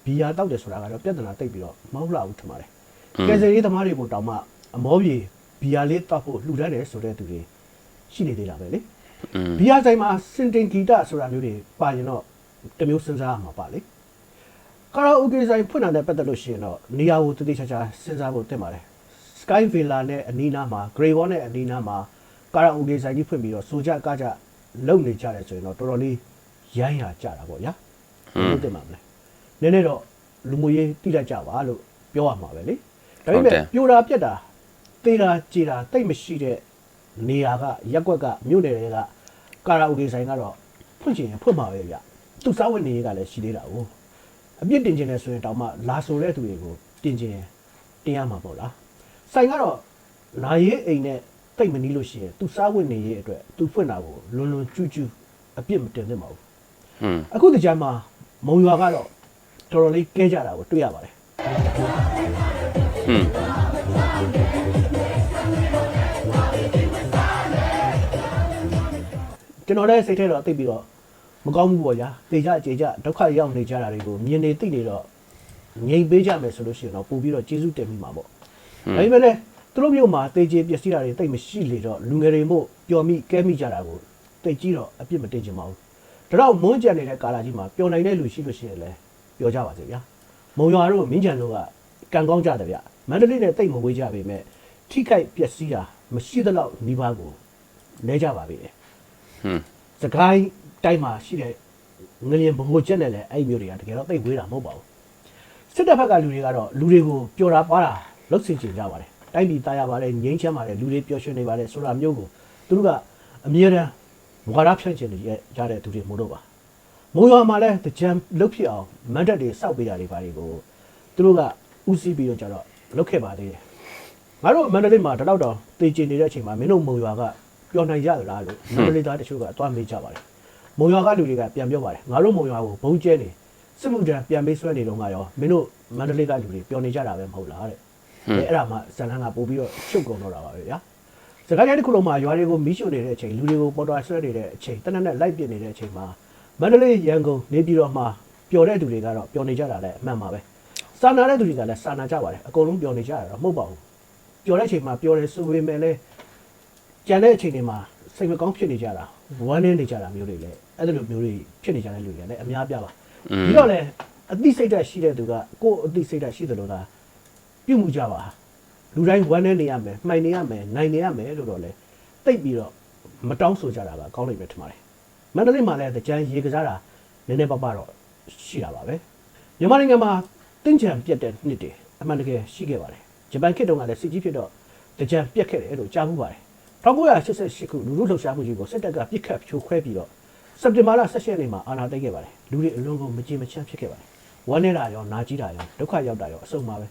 ဘီယာတောက်တယ်ဆိုတာကတော့ပြဿနာတိတ်ပြီးတော့မဟုတ်လာဘူးထင်ပါတယ်။ကယ်ဆယ်ရေးသမားတွေကိုတောင်မှအမောပြေဘီယာလေးတောက်ဖို့လှူဒန်းတယ်ဆိုတဲ့သူတွေ ရှိနေသေးတာပဲလေอืม။ဘီယာဆိုင်မှာစင်တင်ဂီတဆိုတာမျိုးတွေပါရင်တော့တစ်မျိုးစဉ်းစားရမှာပါလေ။ကာရာအိုကေဆိုင်ဖွင့်တာနဲ့ပတ်သက်လို့ရှိရင်တော့နေရာကိုတတိချာချာစဉ်းစားဖို့တင်ပါတယ်။ Sky Villa နဲ့အနီးနားမှာ Grey Wall နဲ့အနီးနားမှာကာရာအိုကေဆိုင်ကြီးဖွင့်ပြီးတော့စူကြကကြလုံနေကြတယ်ဆိုရင်တော့တော်တော်လေးရိုင်းရကြတာပေါ့ဗျာ။ဟုတ်တယ်မှာမလဲ။နည်းနည်းတော့လူမှုရေးတိလိုက်ကြပါလို့ပြောရမှာပဲလေဒါပေဟုတ်မဲ့တယ်ပြိုတာပြက်တာတေးတာကြေတာတိတ်မရှိတဲ့ နေရာကရက်ွက်ကမြို့နယ်တွေကကာရာအိုကေဆိုင်ကတော့ဖွင့်ချင်ရင်ဖွင့်မှာပဲဗျသူစားဝတ်နေရေးကလည်းရှိသေးတာကိုအပြစ်တင်ချင်တယ်ဆိုရင်တောင်မှလာဆိုတဲ့သူတွေကိုတင်ချင်တင်ရမှာပေါ့လားဆိုင်ကတော့လာရေးအိမ်နဲ့တိတ်မနီးလို့ရှိရင်သူစားဝတ်နေရေးအတွက်သူဖွင့်တာကိုလွန်လွန်ကျူးကျူးအပြစ်မတင်သင့်ပါဘူးအခုဒီကြမ်းမှာမုံရွာကတော့တော်တော်လေးကဲကြတာကိုတွေ့ရပါတယ်ဟွန်း ကျွန်တော်လည်းစိတ်ထဲတော့သိပ်ပြီးတော့မကောင်းဘူးပေါ့ဗျာတေကြကြေကြဒုက္ခရောက်နေကြတာတွေကိုမြင်နေသိနေတော့ငြိမ်ပေးကြမယ်ဆိုလို့ရှိရင်တော့ပို့ပြီးတော့ကျေးဇူးတင်မိမှာပေါ့ဒါပေမဲ့လည်းသူတို့မျိုးမှာတေကြေပျက်စီးတာတွေတိတ်မရှိလေတော့လူငယ်တွေမို့ပျော်မိကဲမိကြတာကိုတိတ်ကြီးတော့အပြစ်မတင်ချင်ပါဘူးဒါတော့မွန်းကြံနေတဲ့ကာလာကြီးမှာပျော်နိုင်တဲ့လူရှိလို့ရှိရင်လည်းပျော်ကြပါစေဗျာမုံရွာတို့မြင်းကြံတို့ကကံကောင်းကြတယ်ဗျမန္တလေးနဲ့တိတ်မဝေးကြပေမဲ့ထိခိုက်ပျက်စီးတာမရှိသလောက်နှီးပါးကိုလဲကြပါပြီလေ ဟွန်းစကိုင်းတိုင်းမှာရှိတဲ့ငလျင်ဘိုးချက်နဲ့လည်းအဲ့ဒီမျိုးတွေကတကယ်တော့တိတ်ဝေးတာမဟုတ်ပါဘူးစစ်တပ်ဘက်ကလူတွေကတော့လူတွေကိုပျော်တာပါတာလှုပ်ဆင်ချင်ကြပါတယ်တိုင်းပြည်တာယာပါတယ်ငြိမ်းချမ်းပါတယ်လူတွေပျော်ရွှင်နေပါတယ်ဆိုတာမျိုးကိုသူတို့ကအမြဲတမ်းဝါဒဖြန့်ချင်နေကြတဲ့သူတွေမို့လို့ပါမုံရွာမှာလည်းတကြံလုတ်ဖြစ်အောင်မန်တက်တွေစောက်ပေးတာတွေပါတွေကိုသူတို့ကဥစည်းပြီးတော့ကြတော့လုတ်ခဲ့ပါသေးတယ်ငါတို့မန္တလေးမှာတလောက်တောင်တည်ကျင်နေတဲ့အချိန်မှာမင်းတို့မုံရွာက ပျော်နိုင်ရလားလို့မန္တလေးသားတချို့ကအသွားမေးကြပါတယ်မုံရွာကလူတွေကပြန်ပြောပါတယ်ငါတို့မုံရွာကိုဘုံကျဲနေစစ်မှုထမ်းပြန်ပေးဆွဲနေတော့ငါရောမင်းတို့မန္တလေးကလူတွေပျော်နေကြတာပဲမဟုတ်လားတဲ့အဲအဲ့ဒါမှဇလန်းကပို့ပြီးတော့ချုပ်ကုန်တော့တာပါပဲဗျာစကားတိုင်းတစ်ခုလုံးမှာရွာတွေကိုမီးရှို့နေတဲ့အချိန်လူတွေကိုပေါ်တော်ဆွဲနေတဲ့အချိန်တနက်နဲ့လိုက်ပြစ်နေတဲ့အချိန်မှာမန္တလေးရန်ကုန်နေပြည်တော်မှာပျော်တဲ့လူတွေကတော့ပျော်နေကြတာလည်းအမှန်ပါပဲစာနာတဲ့လူတွေကလည်းစာနာကြပါတယ်အကုန်လုံးပျော်နေကြတာတော့မဟုတ်ပါဘူးပျော်တဲ့အချိန်မှာပျော်တယ်ဆိုပေမဲ့လည်း ကြံတဲ့အချိန်တွေမှာစိတ်မကောင်းဖြစ်နေကြတာဝမ်းနည်းနေကြတာမျိုးတွေလည်းအဲ့လိုမျိုးတွေဖြစ်နေကြတဲ့လူတွေကလည်းအများပြပါပြီးတော့လည်းအသိစိတ်ဓာတ်ရှိတဲ့သူကကိုယ့်အသိစိတ်ဓာတ်ရှိတယ်လို့သာပြုမှုကြပါလူတိုင်းဝမ်းနည်းနေရမယ်မှိုင်နေရမယ်နိုင်နေရမယ်လို့တော့လေတိတ်ပြီးတော့မတောင်းဆိုကြတာပါကောင်းလိမ့်မယ်ထင်ပါတယ်မန္တလေးမှာလည်းကြံရေကစားတာနည်းနည်းပါးပါးတော့ရှိတာပါပဲမြန်မာနိုင်ငံမှာတင်းချံပြတ်တဲ့နှစ်တွေအမှန်တကယ်ရှိခဲ့ပါတယ်ဂျပန်ခေတ်တုန်းကလည်းစစ်ကြီးဖြစ်တော့ကြံပြတ်ခဲ့တယ်လို့ကြားမှုပါတယ် 1988ခုလူလူလှုပ်ရှားမှုကြီးကိုစစ်တပ်ကပြစ်ခတ်ဖြိုခွဲပြီးတော့စက်တင်ဘာလ16ရက်နေ့မှာအာဏာသိမ်းခဲ့ပါတယ်လူတွေအလွန်ကုန်မကြေမချမ်းဖြစ်ခဲ့ပါတယ်ဝမ်းနေတာရောနာကြီးတာရောဒုက္ခရောက်တာရောအဆုံးပါပဲ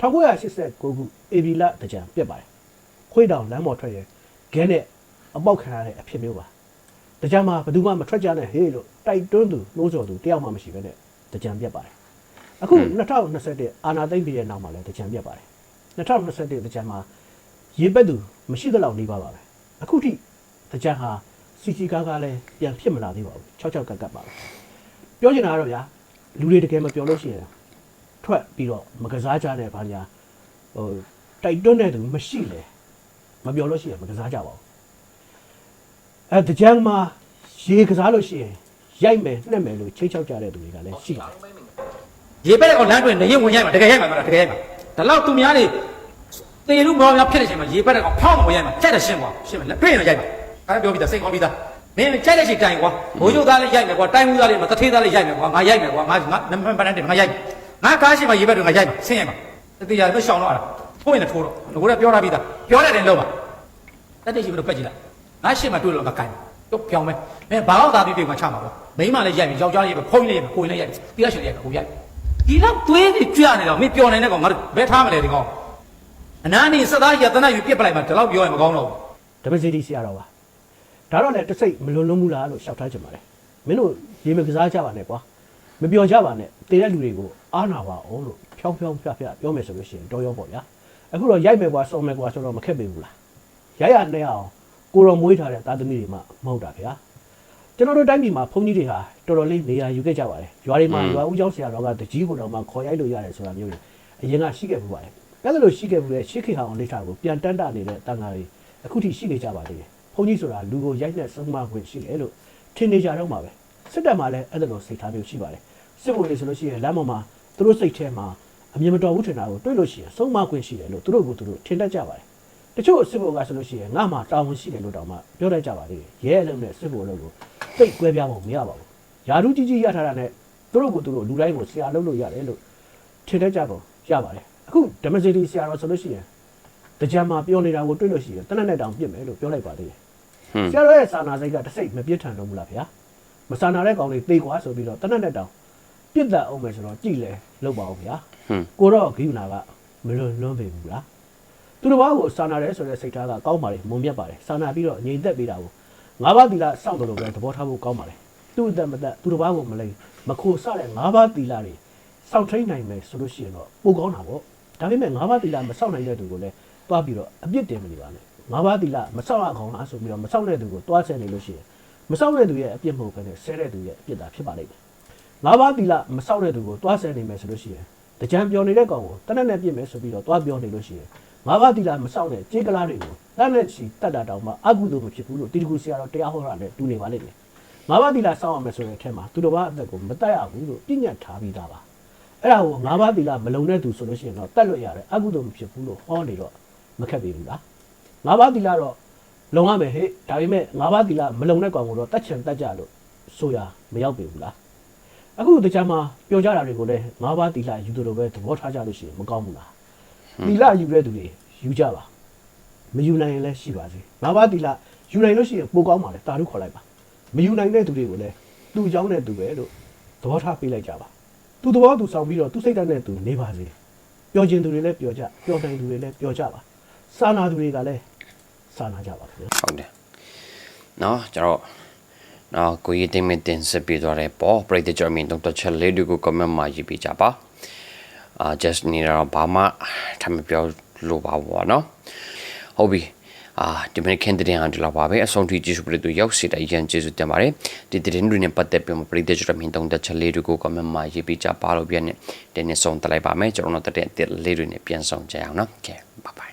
1989ခုအေဗီလကြံပြတ်ပါတယ်ခွေးတောင်လမ်းပေါ်ထွက်ရဲခဲနဲ့အပေါက်ခံရတဲ့အဖြစ်မျိုးပါတကြံမှာဘယ်သူမှမထွက်ကြနဲ့ဟေးလို့တိုက်တွန်းသူနှိုးဆော်သူတယောက်မှမရှိဘဲနဲ့တကြံပြတ်ပါတယ်အခု2021အာဏာသိမ်းပြီးတဲ့နောက်မှာလည်းတကြံပြတ်ပါတယ်2021တကြံမှာ ရေပက်သူမရှိသလောက်နေပါပါပဲအခုထိတကြံဟာစီစီကားကားလည်းပြန်ဖြစ်မလာသေးပါဘူး၆၆ကက်ကက်ပါပဲပြောချင်တာကတော့ဗျာလူတွေတကယ်မပြောလို့ရှိရင်ထွက်ပြီးတော့မကစားကြတဲ့ဘာညာဟိုတိုက်တွန်းတဲ့သူမရှိလေမပြောလို့ရှိရင်မကစားကြပါဘူးအဲတကြံမှာရေကစားလို့ရှိရင်ရိုက်မယ်နှက်မယ်လို့ချိတ်ချောက်ကြတဲ့သူတွေကလည်းရှိတယ်ရေပက်တဲ့ကောင်လမ်းတွင်နေရင်ဝင်ရိုက်မှာတကယ်ရိုက်မှာမလားတကယ်ရိုက်မှာဒါလောက်သူများနေ တေလူမောင်များဖြစ်တဲ့အချိန်မှာရေပက်တဲ့ကောင်ဖောင်းမဝင်ရိုက်မှာကြက်တယ်ရှင်းကွာရှင်းမလားတွေ့ရင်ရိုက်မှာအဲ့ဒါပြောပြီးသားစိတ်ကောင်းပြီးသားမင်းကြက်တဲ့ချိန်တိုင်ကွာဘိုးချုပ်သားလေးရိုက်မယ်ကွာတိုင်းမှုသားလေးမတထေးသားလေးရိုက်မယ်ကွာငါရိုက်မယ်ကွာငါငါနမပန်းတဲ့ငါရိုက်ငါကားရှိမှရေပက်တွေငါရိုက်မှာဆင်းရမှာတတိယပဲရှောင်းတော့အဲ့ဒါထိုးရင်ထိုးတော့ငါကပြောထားပြီးသားပြောတဲ့တင်လုံးပါတက်တဲ့ရှိမလို့ဖက်ကြည့်လိုက်ငါရှင်းမှတွေ့လို့မကန်တော့ပြောင်းမယ်မင်းဘာအောင်သားပြီးပြေမှာချမှာပေါ့မိန်းမလည်းရိုက်ပြီယောက်ျားလေးပဲဖုန်းလေးပဲကိုယ်လေးရိုက်ပြီတိရရှင်ရိုက်ကိုရိုက်ဒီလောက်သွေးတွေကြွနေတော့မင်းပျော်နိုင်တဲ့ကောင်ငါတို့ဘယ်ထားမလဲဒီကောင် အနာနေစသားရတနာယူပြစ်ပလိုက်မှဒီလောက်ပြောရင်မကောင်းတော့ဘူးဓမ္မစီတီဆရာတော်ပါဒါတော့လည်းတစ်စိတ်မလွန်လွန်ဘူးလားလို့ရှောက်ထားချင်ပါတယ်မင်းတို့ရေမကစားကြပါနဲ့ကွာမပြောကြပါနဲ့တည်တဲ့လူတွေကိုအားနာပါအောင်လို့ဖြောင်းဖြောင်းဖျဖျပြောမယ်ဆိုလို့ရှိရင်တော်ရောပေါ့ဗျာအခုတော့ရိုက်မယ်ကွာစော်မယ်ကွာဆိုတော့မခက်ပေဘူးလားရိုက်ရနေအောင်ကိုတော်မွေးထားတဲ့သားသမီးတွေမှမဟုတ်တာဗျာကျွန်တော်တို့တိုင်းပြည်မှာဘုန်းကြီးတွေဟာတော်တော်လေးနေရာယူခဲ့ကြပါတယ်ရွာတွေမှာရွာဦးကျောင်းဆရာတော်ကတကြီးကိုတော်မှခေါ်ရိုက်လို့ရတယ်ဆိုတာမျိုးတွေအရင်ကရှိခဲ့ပူပါတယ် အဲ့ဒါလို့ရှိခဲ့ပူတဲ့ရှစ်ခေဟာအောင်လိထာကိုပြန်တန်းတနေတဲ့တန်ဃာတွေအခုထိရှိနေကြပါသေးတယ်ဘုန်းကြီးဆိုတာလူကိုရိုက်တဲ့ဆုံးမခွင့်ရှိတယ်လို့ထင်နေကြတော့မှာပဲစစ်တပ်မှာလည်းအဲ့ဒါလိုစိတ်ထားမျိုးရှိပါတယ်စစ်ဘုံတွေဆိုလို့ရှိရင်လမ်းပေါ်မှာသူတို့စိတ်ထဲမှာအမြင်မတော်ဘူးထင်တာကိုတွေ့လို့ရှိရင်ဆုံးမခွင့်ရှိတယ်လို့သူတို့ကသူတို့ထင်တတ်ကြပါတယ်တချို့စစ်ဘုံကဆိုလို့ရှိရင်ငါမှတာဝန်ရှိတယ်လို့တောင်မှပြောတတ်ကြပါသေးတယ်ရဲအလုံးနဲ့စစ်ဘုံအလုံးကိုသိတ်ကွဲပြားဖို့မရပါဘူးယာရုကြီးကြီးရထားတာနဲ့သူတို့ကသူတို့လူတိုင်းကိုဆရာလုပ်လို့ရတယ်လို့ထင်တတ်ကြကုန်ရပါတယ် အခုဓမ္မစီတီဆရာတော်ဆိုလို့ရှိရင်တကြံမှာပြောနေတာကိုတွေ့လို့ရှိရင်တနက်နဲ့တောင်ပြစ်မယ်လို့ပြောလိုက်ပါသေးတယ်ဟွန်းဆရာတော်ရဲ့စာနာစိတ်ကတစ်စိတ်မပြစ်ထန်တော့ဘူးလားဗျာမစာနာတဲ့ကောင်လေးသေကွာဆိုပြီးတော့တနက်နဲ့တောင်ပြစ်သက်အောင်မယ်ဆိုတော့ကြည်လေလောက်ပါအောင်ဗျာဟွန်းကိုတော့ဂိယူနာကမလွန်လွန်းပေဘူးလားသူတစ်ပါးကိုစာနာတယ်ဆိုတဲ့စိတ်ထားကကောင်းပါလေမုံမြတ်ပါတယ်စာနာပြီးတော့ငြိမ်သက်ပေးတာကိုငါးပါးသီလစောင့်တယ်လို့ပဲသဘောထားဖို့ကောင်းပါလေသူ့အသက်မသက်သူတစ်ပါးကိုမလိမ်မခိုဆတဲ့ငါးပါးသီလတွေစောင့်ထိန်နိုင်မယ်ဆိုလို့ရှိရင်တော့ပိုကောင်းတာပေါ့ ဒါပေမဲ့ငါးပါးသီလမစောင့်နိုင်တဲ့သူကိုလည်းတွားပြီးတော့အပြစ်တင်မနေပါနဲ့ငါးပါးသီလမစောင့်ရအောင်လားဆိုပြီးတော့မစောင့်တဲ့သူကိုတွားဆဲနေလို့ရှိရင်မစောင့်တဲ့သူရဲ့အပြစ်မဟုတ်ဘဲနဲ့ဆဲတဲ့သူရဲ့အပြစ်သာဖြစ်ပါလိမ့်မယ်ငါးပါးသီလမစောက်တဲ့သူကိုတွားဆဲနေမယ်ဆိုလို့ရှိရင်တကြံပြောနေတဲ့ကောင်ကိုတနက်နဲ့ပြစ်မယ်ဆိုပြီးတော့တွားပြောနေလို့ရှိရင်ငါးပါးသီလမစောက်တဲ့ကြေးကလားတွေကိုတနက်ချီတတ်တာတောင်မှအကုသိုလ်မဖြစ်ဘူးလို့တီတကူဆရာတော်တရားဟောတာနဲ့တူနေပါလိမ့်မယ်ငါးပါးသီလစောက်အောင်မယ်ဆိုတဲ့အထက်မှာသူတော်ဘာအသက်ကိုမတတ်ရဘူးလို့ပြညတ်ထားပြီးသားပါ အဲ့ဒါကိုငါးပါးသီလမလုံတဲ့သူဆိုလို့ရှိရင်တော့တတ်လွတ်ရတယ်အကုသို့မဖြစ်ဘူးလို့ဟောနေတော့မခက်သေးဘူးလားငါးပါးသီလတော့လုံရမယ်ဟဲ့ဒါပေမဲ့ငါးပါးသီလမလုံတဲ့ကောင်ကိုတော့တတ်ချင်တတ်ကြလို့ဆိုရမရောက်ပြီဘူးလားအခုတခြားမှာပျော်ကြတာတွေကိုလည်းငါးပါးသီလယူတယ်လို့ပဲသဘောထားကြလို့ရှိရင်မကောင်းဘူးလားသီလယူတဲ့သူတွေယူကြပါမယူနိုင်ရင်လည်းရှိပါစေငါးပါးသီလယူနိုင်လို့ရှိရင်ပိုကောင်းပါလေတာတို့ခေါ်လိုက်ပါမယူနိုင်တဲ့သူတွေကိုလည်းသူ့အကြောင်းနဲ့သူပဲလို့သဘောထားပေးလိုက်ကြပါ သူသဘောသူဆောင်ပြီးတော့သူစိတ်ဓာတ်နဲ့သူနေပါစေပျော်ခြင်းသူတွေလည်းပျော်ကြပျော်နိုင်သူတွေလည်းပျော်ကြပါစာနာသူတွေကလည်းစာနာကြပါခင်ဗျာဟုတ်တယ်နော်ကျွန်တော်နော်ကိုကြီးတင်မတင်စပြသွားတယ်ပေါ့ပရိသတ်ကြောင့်မြင်တော့ချက်လေးတွေကို comment မှာရေးပြကြပါအာ just နေတော့ဘာမှထပ်မပြောလို့ပါဘောနော်ဟုတ်ပြီ အာဒီမနေ့ခင်တဲ့ဟာဒီလောက်ပါပဲအဆုံးထိကြည့်စုပြတဲ့သူရောက်စီတဲ့အရင်ကျေးဇူးတင်ပါတယ်ဒီတဲ့တွေနဲ့ပတ်သက်ပြီးမှပရိသတ်ကြောင့်မြင်တော့ချက်လေးတွေကို comment မှာရေးပြကြပါလို့ပြန်နေတင်းနေဆုံးတက်လိုက်ပါမယ်ကျွန်တော်တို့တက်တဲ့လေးတွေနဲ့ပြန်ဆောင်ကြအောင်နော် okay bye bye